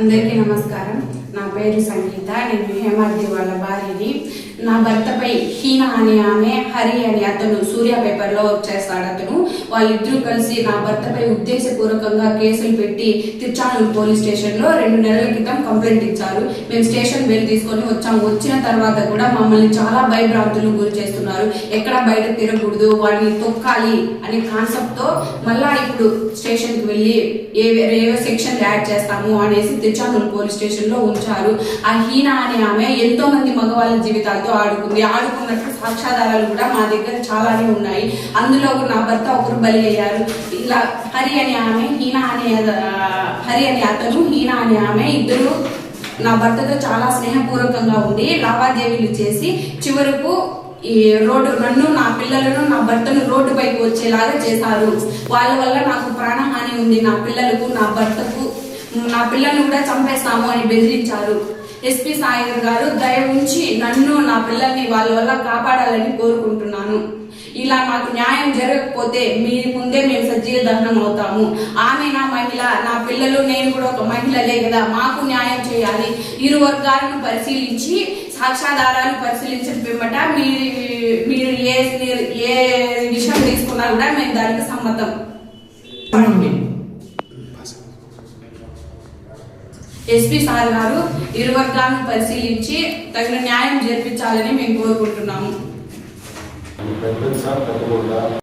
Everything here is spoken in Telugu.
అందరికీ నమస్కారం. నా పేరు సంగీత నేను హేమాద్రి వాళ్ళ భార్యని. నా భర్తపై హీన అనే ఆమె హరి అని అతను సూర్య పేపర్లో వర్క్ చేస్తాడు అతను. వాళ్ళిద్దరూ కలిసి నా భర్తపై ఉద్దేశపూర్వకంగా కేసులు పెట్టి తిరుచానూరు పోలీస్ స్టేషన్లో రెండు నెలల క్రితం కంప్లైంట్ ఇచ్చారు. మేము స్టేషన్ వెళ్ళి తీసుకొని వచ్చాము వచ్చిన తర్వాత కూడా మమ్మల్ని చాలా భయభ్రాంతులు గురి చేస్తున్నారు. ఎక్కడ బయట తిరగకూడదు. వాడిని తొక్కాలి అనే కాన్సెప్ట్తో మళ్ళా ఇప్పుడు స్టేషన్కి వెళ్ళి ఏ ఏవో సెక్షన్ యాడ్ చేస్తాము అనేసి తిరుచానూరు పోలీస్ స్టేషన్లో ఉంచారు. ఆ హీనా అనే ఆమె ఎంతో మంది మగవాళ్ళ జీవితాలతో ఆడుకుంది. ఆడుకున్నట్టు సాక్ష్యాధారాలు కూడా మా దగ్గర చాలానే ఉన్నాయి. అందులో నా భర్త ఒకరు బలి అయ్యారు. ఇలా హరి అనే ఆమె హీనా అనే హరి అనే అతను హీనా అనే ఆమె ఇద్దరు నా భర్తతో చాలా స్నేహపూర్వకంగా ఉండి లావాదేవీలు చేసి చివరకు ఈ రోడ్డు నన్ను నా పిల్లలను నా భర్తను రోడ్డు పైకి వచ్చేలాగా చేశారు. వాళ్ళ వల్ల నాకు ప్రాణహాని ఉంది. నా పిల్లలకు నా భర్తకు నా పిల్లల్ని కూడా చంపేస్తాము అని బెదిరించారు. ఎస్పీ సాయి గారు దయ ఉంచి నన్ను నా పిల్లల్ని వాళ్ళ వల్ల కాపాడాలని కోరుకుంటున్నాను. ఇలా మాకు న్యాయం జరగకపోతే మీ ముందే మేము సజీవ దహనం అవుతాము. ఆమె నా మహిళ నా పిల్లలు నేను కూడా ఒక మహిళలే కదా. మాకు న్యాయం చేయాలి. ఇరు వర్గాలను పరిశీలించి సాక్ష్యాధారాలు పరిశీలించిన పిమ్మట మీరు మీరు ఏ ఏ విషయం తీసుకున్నా కూడా మేము దానికి సమ్మతం. ఎస్పీ సార్ గారు ఇరు వర్గాలను పరిశీలించి తగిన న్యాయం జరిపించాలని మేము కోరుకుంటున్నాము. பெண்கள் சார் கற்றுக்கொண்டார்